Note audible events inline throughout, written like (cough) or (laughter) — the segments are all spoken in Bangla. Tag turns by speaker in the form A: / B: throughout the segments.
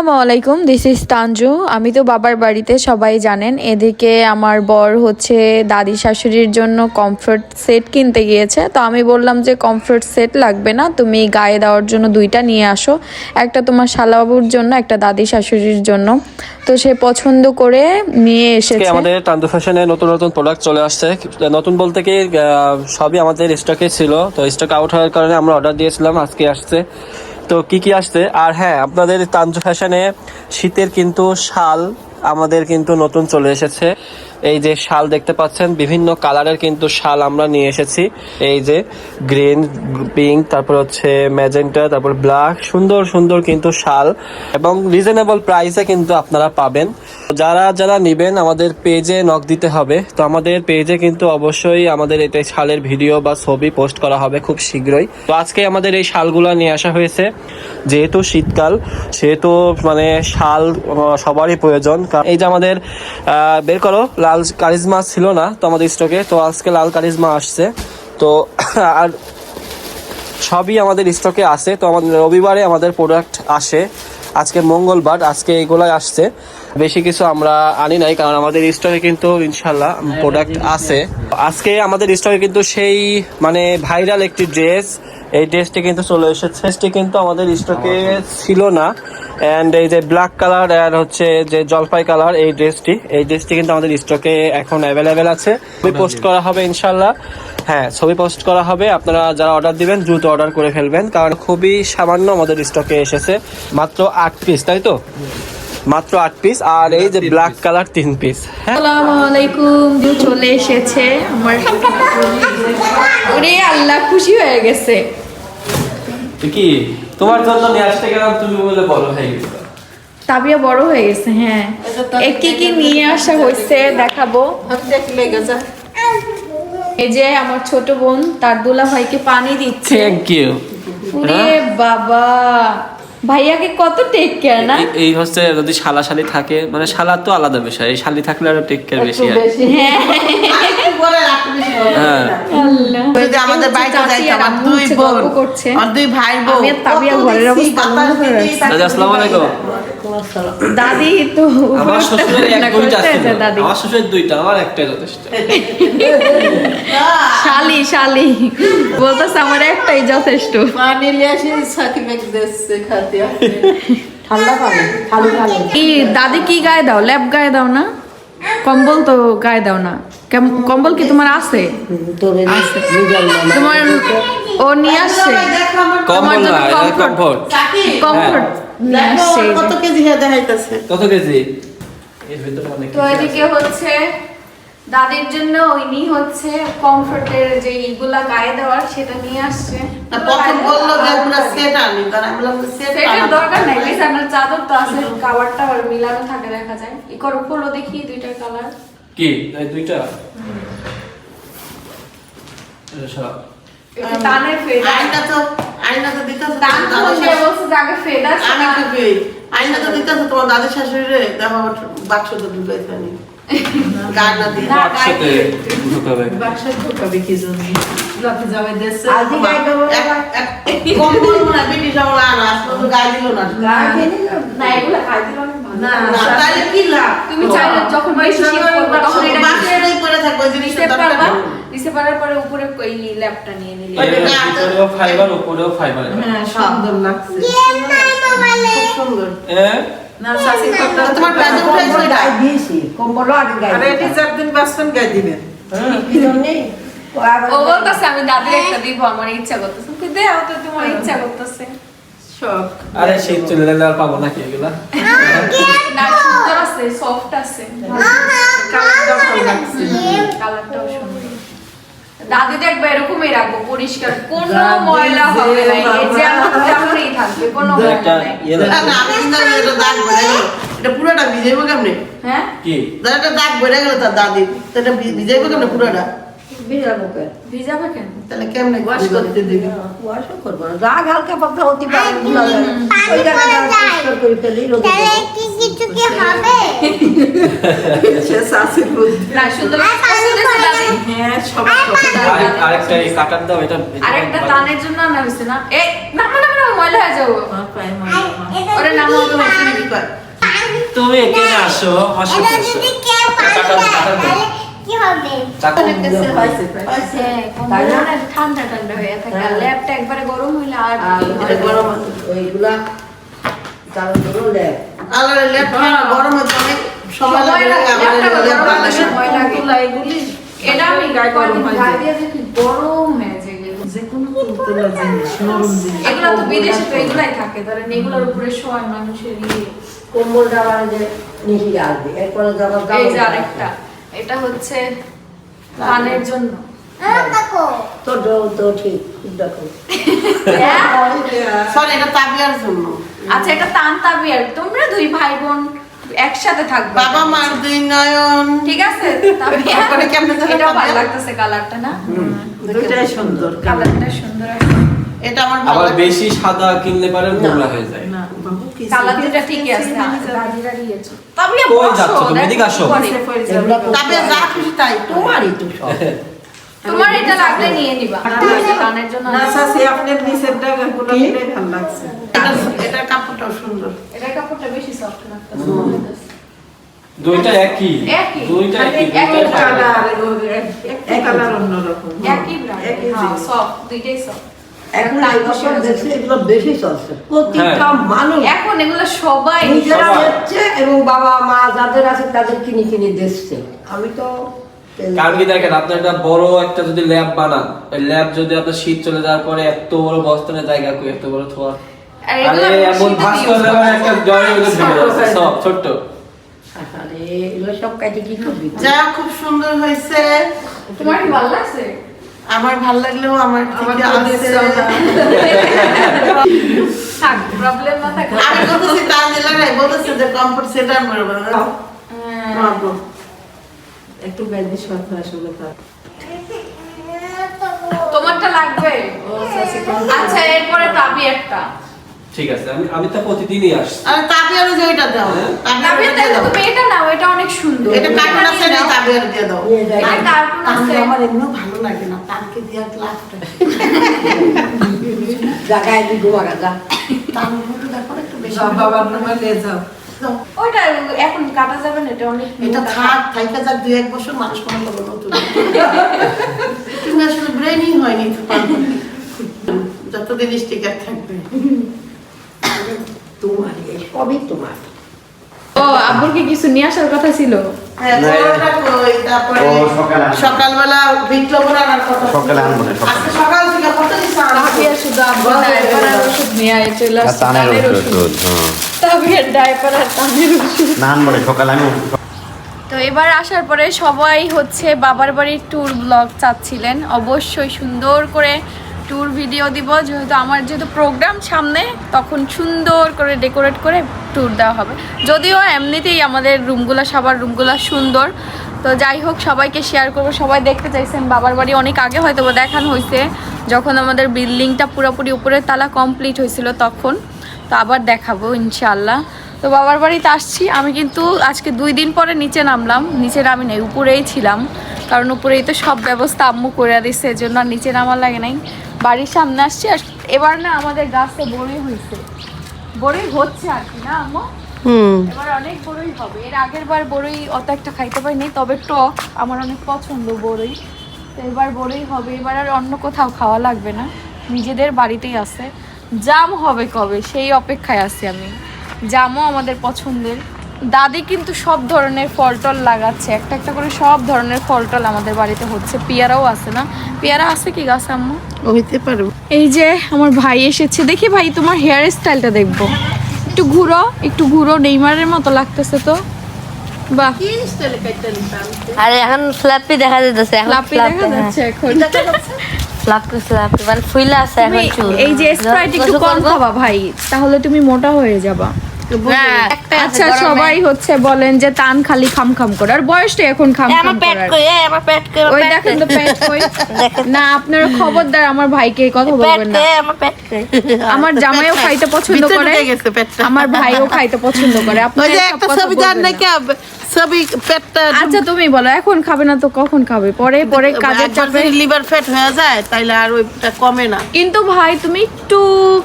A: আসসালামু আলাইকুম দিস ইজ তানজু। আমি তো বাবার বাড়িতে সবাই জানেন এদিকে আমার বর হচ্ছে দাদি শাশুড়ির জন্য কমফোর্ট সেট কিনতে গিয়েছে। তো আমি বললাম যে কমফোর্ট সেট লাগবে না তুমি গায়ে দেওয়ার জন্য দুইটা নিয়ে আসো। একটা তোমার শালাবাবুর জন্য একটা দাদি শাশুড়ির জন্য। তো সে পছন্দ করে নিয়ে এসেছে।
B: আমাদের টান্দু ফ্যাশনে নতুন নতুন প্রোডাক্ট চলে আসছে। নতুন বলতে কি সবই আমাদের স্টকে ছিল। তো স্টক আউট হওয়ার কারণে আমরা অর্ডার দিয়েছিলাম আজকে আসছে। তো কি কি আসছে? আর হ্যাঁ আপনাদের তাঞ্জু ফ্যাশনে শীতের কিন্তু শাল আমাদের কিন্তু নতুন চলে এসেছে। এই যে শাল দেখতে পাচ্ছেন, বিভিন্ন কালারের কিন্তু শাল আমরা নিয়ে এসেছি। এই যে গ্রিন, পিঙ্ক, তারপর হচ্ছে ম্যাজেন্টা, তারপর ব্ল্যাক, সুন্দর সুন্দর কিন্তু শাল। এবং রিজনেবল প্রাইসে কিন্তু আপনারা পাবেন। যারা যারা নিবেন, আমাদের পেজে নক দিতে হবে। তো আমাদের পেজে কিন্তু অবশ্যই আমাদের এটা শালের ভিডিও বা ছবি পোস্ট করা হবে খুব শীঘ্রই। তো আজকে আমাদের এই শালগুলো নিয়ে আসা হয়েছে। যেহেতু শীতকাল, সেহেতু মানে শাল সবারই প্রয়োজন। এই যে আমাদের বের করো লাল কারিজমা ছিল না তো আমাদের স্টকে তো আজকে লাল কারিজমা আসছে। তো (coughs) আর সবই আমাদের স্টকে আসে তো আমাদের রবিবারে আমাদের প্রোডাক্ট আসে। আজকে মঙ্গলবার, আজকে এগুলাই আসছে। বেশি কিছু আমরা আনি নাই, কারণ আমাদের স্টকে কিন্তু ইনশাল্লাহ প্রোডাক্ট আছে। আজকে আমাদের স্টকে কিন্তু সেই মানে ভাইরাল একটি ড্রেস এই ড্রেসটি কিন্তু চলে এসেছে। ড্রেসটি কিন্তু আমাদের স্টকে ছিল না। অ্যান্ড এই যে ব্ল্যাক কালার আর হচ্ছে যে জলপাই কালার এই ড্রেসটি এই ড্রেসটি কিন্তু আমাদের স্টকে এখন অ্যাভেলেবেল আছে। ছবি পোস্ট করা হবে ইনশাল্লাহ হ্যাঁ ছবি পোস্ট করা হবে। আপনারা যারা অর্ডার দিবেন, দ্রুত অর্ডার করে ফেলবেন, কারণ খুবই সামান্য আমাদের স্টকে এসেছে। মাত্র আট পিস তাই তো? মাত্র আট পিস আর এই যে ব্ল্যাক কালার তিন পিস হ্যাঁ?
A: আসসালামু আলাইকুম যে চলে এসেছে আমার ওরে আল্লাহ খুশি হয়ে গেছে।
B: কি তোমার জন্য নিয়ে আসতে গেলাম তুমি বলে বড় হয়ে গেছো
A: তাবিয়া বড় হয়ে গেছে হ্যাঁ। এ কি কি নিয়ে আসা হয়েছে দেখাবো। এই যে আমার ছোট বোন তার দুলা ভাইকে পানি দিচ্ছে।
B: থ্যাংক ইউ
A: ওরে বাবা। ভাইয়াকে কত টেক কেয়ার না?
B: এই হচ্ছে যদি শালা শালি থাকে মানে শালা তো আলাদা বিষয় এই শালি থাকলে আরও টেক কেয়ার বেশি হয়।
C: যদি আমাদের বাড়িতে
A: চাচি
C: যাইতো
A: আর
C: আমার দুই বোন আমার দুই ভাই বোন
A: আমি আর তাবিয়া ঘরের অবস্থা বন্ধ করে রাখছি।
B: দাদা আসসালামু আলাইকুম।
A: দাদি তো
B: আমার শ্বশুরের এক দুইটা
A: আছে দাদি।
B: আমার শ্বশুরের দুইটা আমার একটাই যথেষ্ট।
A: শালি শালি। বলতেছে আমার একটাই যথেষ্ট।
C: পানি লিয়ে আসি সাকিব এক দেশে খাতে
D: ঠান্ডা পানি খালি পানি
A: কি দাদি কি গায়ে দাও? ল্যাব গায়ে দাও না? কম্বল তো গায়ে দাও না। কম্বল কি তোমার আছে? তোমার ও নিয়ে আসছে।
B: কম্বল না কমফোর্ট।
A: কমফোর্ট। আসছে
C: কত কেজি হয়ে দেখাইতেছে।
B: কত কেজি? এর ভিতরে অনেক
A: তো এদিকে হচ্ছে দাদির জন্য ওইনি হচ্ছে কমফোর্টের যে ইগুলা গায়ে দেওয়ার সেটা নিয়ে আসছে।
C: না প্রথম বলল যে পুরো সেট আনি কারণ আমি বললাম সেট
A: সেটার দরকার নাই বিছানার চাদর তো আছে কাভারটা আর মিলানো থাকে দেখা যায়। ই করো খোলো দেখি দুইটা কালার।
B: কি? এই দুইটা।
A: টানের
C: আইনা তো আইনা তো
A: বলছে আগে আছে
C: আমি টুপি আইনা তো তোমার দাদি শাশুড়ি রে দেখো বাক্স তো আনা পরে
A: উপরে ওই ল্যাপটা নিয়ে নিলে।
B: ফাইবার উপরেও ফাইবার
C: হ্যাঁ সুন্দর লাগছে। খুব সুন্দর।
B: হ্যাঁ?
C: না শাসি করতে তোমার প্রাইজে
D: কম্বল
C: উঠাইছো
D: গায়ে দিয়েছি কম্বল আগে গায়ে
C: আরে এটি দিন বাসন গায়ে দিবেন।
D: কি জন্যে
A: ও বলতেছে আমি দাদির একটা দিব আমার ইচ্ছা করতেছে। তুই দে তো তোমার ইচ্ছা করতেছে।
C: সব
B: আরে শীত চলে গেলে আর পাবো নাকি এগুলা?
A: না সুন্দর আছে সফট আছে
C: কালারটা ভালো লাগছে
A: কালারটাও সুন্দর দাদি দেখবে এরকমই রাখব পরিষ্কার। কোনো ময়লা হবে না এই যে আমার থাকবে কোনো ময়লা নাই।
B: ইয়ে
C: এটা দাগ এটা পুরোটা ভিজাইবো কেমনে?
A: হ্যাঁ?
B: কি?
C: একটা দাগ বেড়ে গেল তার দাদির তো এটা ভিজাইবো কেমনে পুরোটা?
D: বিড়াল মুখে
A: ভিজাবে কেন?
C: তাহলে কেমনে ওয়াশ করতে দিবি।
D: কুয়াশা করব না রাগ হালকা পাতলা হতে পারে ওই করে ফেলি (laughs)
A: দাদি?
C: হ্যাঁ সবাই পছন্দ
B: আরেক- আরেকটা এই কাটার দাও এটা
A: আরেকটা তানের জন্য আনা হয়েছে না? এই না না না ময়লা হয়ে যাব।
C: আমার পায়ে ময়লা, আমার
A: ওরে নাম হবে
C: শুনি কি
B: তুমি এখানে আসো আমার সাথে আসো চাকু।
C: পাইছে?
A: ঠান্ডা ঠান্ডা হয়ে থাকে। ল্যাবটা একবারে গরম হইলে আর
D: আর
C: গরম
D: ওইগুলা
C: অনেক সময় লাগে
E: এগুলি
A: এটা আমি
E: গায়ে গরম হয়ে
A: গরম হয়ে যায় এগুলো।
E: যে কোনো তুলা জিনিস নরম জিনিস
A: এগুলো তো বিদেশে তো এগুলাই থাকে ধরেন এগুলোর উপরে শোয় মানুষের ইয়ে।
D: কম্বলটা যে নিচে আসবে এরপরে আবার
A: এই যে আরেকটা এটা হচ্ছে কানের জন্য।
D: তো তো- তো ঠিক দেখো।
C: Sorry, এটা তাবিয়ার জন্য।
A: আচ্ছা এটা তান তাবিয়ার তোমরা দুই ভাই বোন একসাথে থাকবে।
C: বাবা মার দুই নয়ন।
A: ঠিক আছে?
C: তারপরে কেমনে
A: এটা ভালো লাগতেছে কালারটা না?
E: দুইটাই সুন্দর
A: কালারটা সুন্দর আছে।
C: এটা আমার ভালো
B: আবার বেশি সাদা কিনলে পারে নোংরা হয়ে যায়।
E: না
A: কালার দুটা ঠিকই আছে। দাদিরা দিয়েছে তাবিয়া
B: কই যাচ্ছ তুমি? এদিকে আসো।
A: কি করে।
D: এগুলা তো
C: তাবিয়া যা খুশি তাই।
D: তোমারই তো সব। (laughs)
A: তোমার এটা লাগলে নিয়ে নিবা। কানের জন্য
E: না সাসি আপনার নিচের ভালো লাগছে।
C: এটা- কাপড়টাও সুন্দর।
A: এটা কাপড়টা বেশি সফট লাগতেছে।
B: দুইটা একই।
A: একই।
B: দুইটা একই
A: একই
E: কালার এক কালার অন্যরকম।
A: একই ব্র্যান্ড
E: একই
A: হ্যাঁ সফট দুইটাই সফট
D: এখন এই বছর এগুলো বেশি চলছে প্রতিটা মানুষ
A: এখন এগুলো সবাই
D: নিজেরা। এবং বাবা মা যাদের আছে তাদের কিনে কিনে দেখছে আমি তো
B: কারণ কি দেখেন আপনার একটা বড় একটা যদি ল্যাব বানান ওই ল্যাব যদি আপনার শীত চলে যাওয়ার পরে এত বড় বস্তানের জায়গা কই এত বড় থোয়া?
A: আর
B: আরে এমন
A: শীতে
B: ভাস
A: use
B: করলে
A: করা
B: একটা জয়ের মধ্যে ঢুকে সব। ছোট্ট।
D: সব কাজে কি করবি
C: যা খুব সুন্দর হয়েছে।
A: তোমার ভালো লাগছে?
C: আমার ভালো লাগলেও আমার আমি বলতেছি তার জেলারাই বলতেছে যে কমফোর্ট সেটার মনে
E: একটু ব্যান্ডি শর্ট আসলে তার
A: তোমারটা লাগবে? আচ্ছা এরপরে তাবি একটা।
B: ঠিক আছে আমি আমি তো প্রতিদিনই আসছি।
C: আরে তাবিয়ারও যে এটা দাও।
A: তাবি
C: তাবিয়ারও দাও।
A: তুমি এটা নাও এটা অনেক সুন্দর।
C: এটা কার্টুন আছে না তাবিয়ার দিয়ে দাও।
D: যাই।
A: কার্টুন আছে।
C: আমার এমনিও ভালো লাগে না। তানকে দিয়ে লাভ
D: জায়গায় দি গোয়া যা
C: তানগুলো দেখো একটু বেশি।
E: বাবার নামে নিয়ে যাও।
A: ওটা এখন কাটা যাবে না এটা অনেক
C: এটা থাক থাইকা যাক দুই এক বছর মানুষ করব নতুন। তুমি আসলে ব্রেনই হয়নি তো যতদিন স্টিকার থাকবে।
D: তোমার সবই তোমার।
A: ও আব্বুর কি কিছু নিয়ে আসার কথা ছিল?
C: হ্যাঁ। সকালবেলা বিপ্লব কথা
F: সকালে আনব না,
C: আজকে সকাল থেকে কত কিছু আনব।
A: শুধু ওষুধ নিয়ে চলে আসছে তাবিয়ার ডায়পার আর
F: নান বলে সকালে আমি
A: তো এবার আসার পরে সবাই হচ্ছে বাবার বাড়ির ট্যুর ব্লগ চাচ্ছিলেন। অবশ্যই সুন্দর করে ট্যুর ভিডিও দিব। যেহেতু আমার যেহেতু প্রোগ্রাম সামনে তখন সুন্দর করে ডেকোরেট করে ট্যুর দেওয়া হবে। যদিও এমনিতেই আমাদের রুমগুলো সবার রুমগুলো সুন্দর। তো যাই হোক সবাইকে শেয়ার করব। সবাই দেখতে চাইছেন বাবার বাড়ি অনেক আগে হয়তো দেখানো হয়েছে যখন আমাদের বিল্ডিংটা পুরোপুরি উপরের তালা কমপ্লিট হয়েছিল তখন। তো আবার দেখাবো ইনশাল্লাহ তো বাবার বাড়িতে আসছি। আমি কিন্তু আজকে দুই দিন পরে নিচে নামলাম। নিচে নামি নাই উপরেই ছিলাম। কারণ উপরেই তো সব ব্যবস্থা আম্মু করে দিচ্ছে এজন্য আর নিচে নামার লাগে নাই। বাড়ির সামনে আসছি আর এবার না আমাদের গাছে বড়ই হয়েছে বড়ই হচ্ছে আর কি না আম্মু? এবার অনেক বড়ই হবে। এর আগের বার বড়ই অত একটা খাইতে পারিনি তবে টক। আমার অনেক পছন্দ বড়ই তো এবার বড়ই হবে। এবার আর অন্য কোথাও খাওয়া লাগবে না। নিজেদের বাড়িতেই আছে। জাম হবে কবে? সেই অপেক্ষায় আছি আমি। জামও আমাদের পছন্দের। দাদি কিন্তু সব ধরনের ফল টল লাগাচ্ছে। একটা একটা করে সব ধরনের ফল টল আমাদের বাড়িতে হচ্ছে। পেয়ারাও আছে না? পেয়ারা আছে কি গাছ আম্মু?
C: হইতে পারব
A: এই যে আমার ভাই এসেছে। দেখি ভাই তোমার হেয়ার স্টাইলটা দেখব। একটু ঘুরো একটু ঘুরো। নেইমারের মতো লাগতেছে তো। বাহ।
G: আরে এখন ফ্ল্যাপি দেখা যাচ্ছে এখন
A: লাপি দেখা যাচ্ছে এখন।
G: মানে ফুইলা আছে এখন
A: এই যে স্প্রাইট একটু কম খাবা ভাই তাহলে তুমি মোটা হয়ে যাবা। আচ্ছা সবাই হচ্ছে বলেন যে তান খালি খাম খাম করে। আর বয়সটা এখন খাম খাম
G: আমার পেট কই আমার পেট কই
A: ওই দেখেন তো
G: কই।
A: পেট কই। (laughs) না আপনার খবরদার আমার ভাইকে এই কথা বলবেন না।
G: আমার পেট কই। (laughs)
A: আমার জামাইও খাইতে পছন্দ করে
C: ঢুকে গেছে পেটটা।
A: আমার ভাইও খাইতে পছন্দ করে। আপনার
C: একটা ছবি
A: বলবেন
C: নাকি পেটটা
A: আচ্ছা তুমি বলো এখন খাবে না তো কখন খাবে? পরে পরে কাজের চাপে
C: লিভার ফ্যাট হয়ে যায় তাইলে আর ওইটা কমে না।
A: কিন্তু ভাই তুমি একটু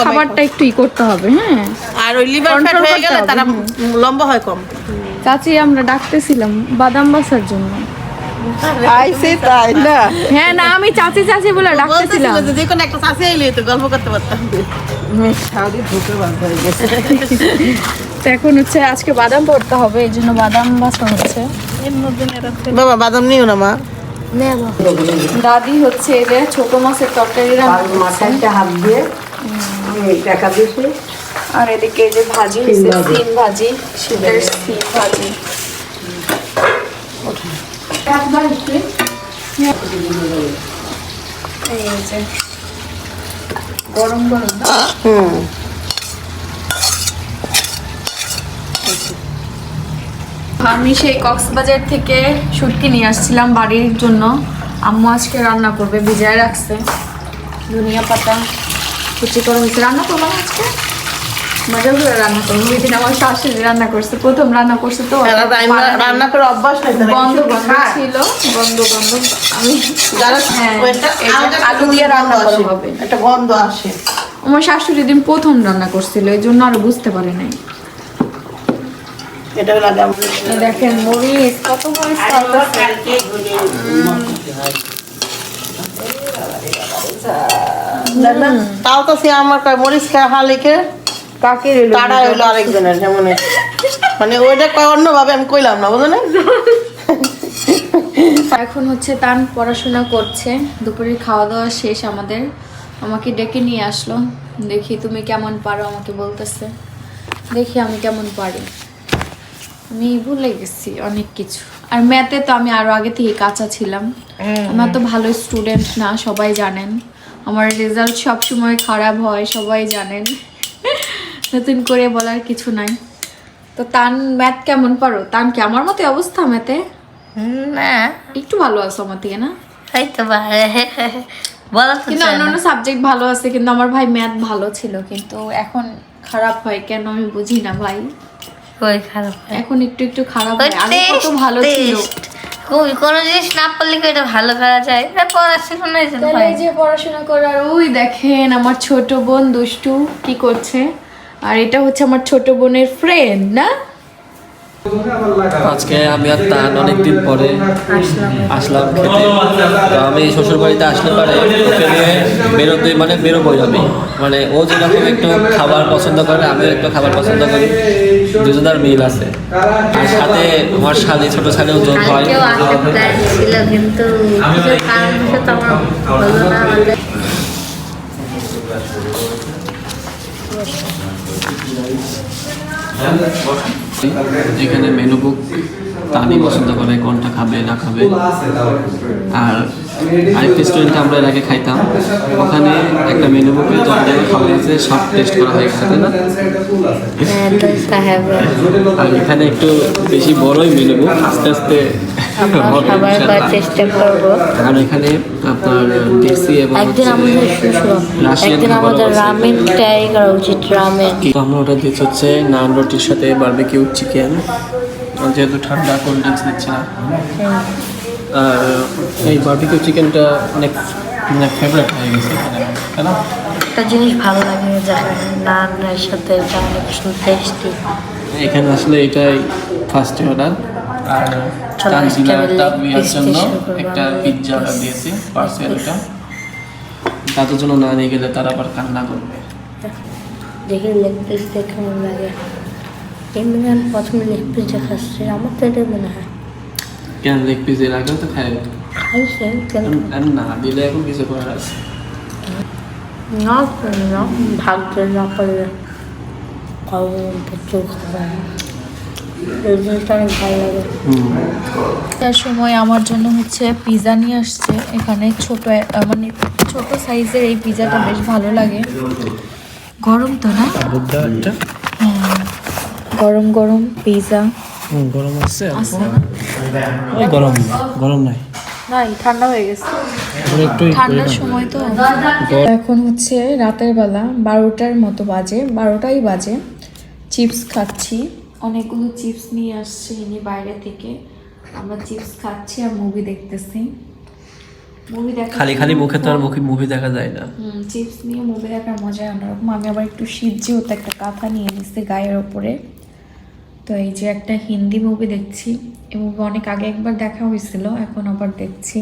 A: খাবারটা একটু ই করতে হবে হ্যাঁ?
C: আর ওই লিভার ফ্যাট হয়ে গেলে তারা লম্বা হয় কম।
A: চাচি আমরা ডাকতেছিলাম বাদাম বাসার জন্য।
C: আইসে তাই না?
A: হ্যাঁ না আমি চাচি চাচি বলে ডাকতেছিলাম।
C: যে কোনো একটা চাষে এলে তো গল্প করতে পারতাম।
A: তো এখন হচ্ছে আজকে বাদাম পড়তে হবে এই জন্য বাদাম বাসা হচ্ছে।
C: বাবা বাদাম নিও না মা।
A: দাদি হচ্ছে এই যে ছোট মাছের তরকারি রান্না।
D: হাত দিয়ে টাকা দিয়েছি
A: আর এদিকে যে ভাজি সিম ভাজি। শীতের সিম ভাজি। এই যে। গরম গরম।
C: হুম।
A: আমি সেই কক্সবাজার থেকে শুটকি নিয়ে আসছিলাম বাড়ির জন্য। আম্মু আজকে রান্না করবে ভিজায় রাখছে। ধনিয়া পাতা কুচি করে রান্না করলাম আজকে? মজা করে রান্না করব ওই দিন আমার শাশুড়ি রান্না করছে প্রথম রান্না করছে তো।
C: রান্না- রান্না করে অভ্যাস
A: বন্ধ বন্ধ ছিল বন্ধ বন্ধ আমি
C: যারা
A: হ্যাঁ, আলু দিয়ে রান্না করা হবে।
C: একটা গন্ধ আসে।
A: আমার শাশুড়ি দিন প্রথম রান্না করছিল এই জন্য আরও বুঝতে পারে নাই। দেখেন মরিচ কত মরিচ
C: তাও তো সে আমার কয় মরিচ খায় হালিকে।
A: কাকে রইল
C: তারা হইল আরেকজনের যেমন মানে ওইটা কয় অন্যভাবে আমি কইলাম না বুঝো
A: এখন হচ্ছে তান পড়াশোনা করছে দুপুরের খাওয়া দাওয়া শেষ আমাদের। আমাকে ডেকে নিয়ে আসলো দেখি তুমি কেমন পারো আমাকে বলতেছে। দেখি আমি কেমন পারি। আমি ভুলে গেছি অনেক কিছু। আর ম্যাথে তো আমি আরও আগে থেকে কাঁচা ছিলাম। আমার তো ভালো স্টুডেন্ট না সবাই জানেন। আমার রেজাল্ট সবসময় খারাপ হয় সবাই জানেন। নতুন করে বলার কিছু নাই। তো তান ম্যাথ কেমন পারো? তান কি আমার মতে অবস্থা ম্যাথে?
G: না।
A: একটু ভালো আছো আমার থেকে না?
G: তাই তো
A: কিন্তু অন্যান্য সাবজেক্ট ভালো আছে কিন্তু আমার ভাই ম্যাথ ভালো ছিল কিন্তু এখন খারাপ হয় কেন আমি বুঝি না ভাই।
G: খারাপ?
A: এখন একটু একটু খারাপ হয়। আগে কত ভালো ছিল।
G: কই কোনো জিনিস না পড়লে কি এটা ভালো করা যায়? পড়াশোনা
A: যে পড়াশোনা করার ওই দেখেন আমার ছোট বোন দুষ্টু কি করছে? আর এটা হচ্ছে আমার ছোট বোনের ফ্রেন্ড না?
B: আজকে আমি আর তান অনেকদিন পরে আসলাম খেতে। তো আমি শ্বশুর বাড়িতে আসলে পারে ওকে নিয়ে বেরোতে মানে বেরোবোই আমি। মানে ও যেরকম একটু খাবার পছন্দ করে আমিও একটু খাবার পছন্দ করি। দুজনের মিল আছে। আর সাথে আমার শালি ছোট শালিও যোগ হয়।
G: কালকেও আসার প্ল্যান ছিল কিন্তু কিছু কারণবশত আমার হলো না আমাদের
B: এখানে মেনু বুক তানি পছন্দ করে কোনটা খাবে না খাবে। আর আরেক রেস্টুরেন্টে আমরা এর আগে খাইতাম। ওখানে একটা মেনু বুকে যখন জায়গায় আছে সব টেস্ট করা হয়ে গেছে না?
G: হ্যাঁ,
B: আর এখানে একটু বেশি বড়ই মেনু বুক আস্তে আস্তে
G: আমরা
B: হবে
G: করার চেষ্টা করব।
B: আর এখানে আপনার দেশি এবং
G: একদিন আমাদের একদিন আমাদের রামেন ট্রাই করা উচিত রামেন
B: আমরা ওটা দিচ্ছি হচ্ছে নান রুটির সাথে বারবিকিউ চিকেন যেহেতু ঠান্ডা কোল্ড ড্রিঙ্কস দিচ্ছে না। আর এই বারবিকিউ চিকেনটা অনেক মানে ফেভারিট হয়ে গেছে তাই না?
G: একটা জিনিস ভালো লাগে নানের সাথে এটা অনেক টেস্টি
B: এখানে আসলে এটাই ফার্স্ট অর্ডার আর তানজিলা
G: আজকে আমি
B: তার
G: leg
B: বিয়ার
G: piece
B: জন্য
G: দিয়ে শুরু করব।
B: একটা
G: আমি
B: পিৎজা অর্ডার দিয়েছি পার্সেল এটা তাদের জন্য না নিয়ে গেলে তারা আবার কান্না করবে।
G: দেখি লেগ পিসটা কেমন লাগে। ইমরান প্রথমে লেগ পিসটা খাচ্ছে আমার তো এটা মনে হয়।
B: কেন লেগ পিস এর আগেও তো খাই
G: খাইছে
B: আর না দিলে এখন কিছু করার আছে।
G: না না ভাগতে না করলে। খাব প্রচুর খাবার।
A: তার সময় আমার জন্য হচ্ছে পিৎজা নিয়ে আসছে। এখানে ছোট মানে ছোট সাইজের এই পিৎজাটা বেশ ভালো লাগে। গরম তো না? গরম গরম পিৎজা
B: গরম
A: আছে
B: গরম গরম নাই।
A: নাই ঠান্ডা হয়ে গেছে।
B: একটু
A: ঠান্ডার সময় তো। এখন হচ্ছে রাতের বেলা বারোটার মতো বাজে বারোটাই বাজে। চিপস খাচ্ছি। অনেকগুলো চিপস নিয়ে আসছে ইনি বাইরে থেকে। আমরা চিপস খাচ্ছি আর মুভি দেখতেছি। মুভি দেখা
B: খালি খালি মুখে তো আর মুখে মুভি দেখা যায় না।
A: চিপস নিয়ে মুভি দেখার মজাই অন্যরকম। আমি আবার একটু শীত যেহেতু একটা কাঁথা নিয়ে নিচ্ছি গায়ের ওপরে। তো এই যে একটা হিন্দি মুভি দেখছি। এই মুভি অনেক আগে একবার দেখা হয়েছিল এখন আবার দেখছি।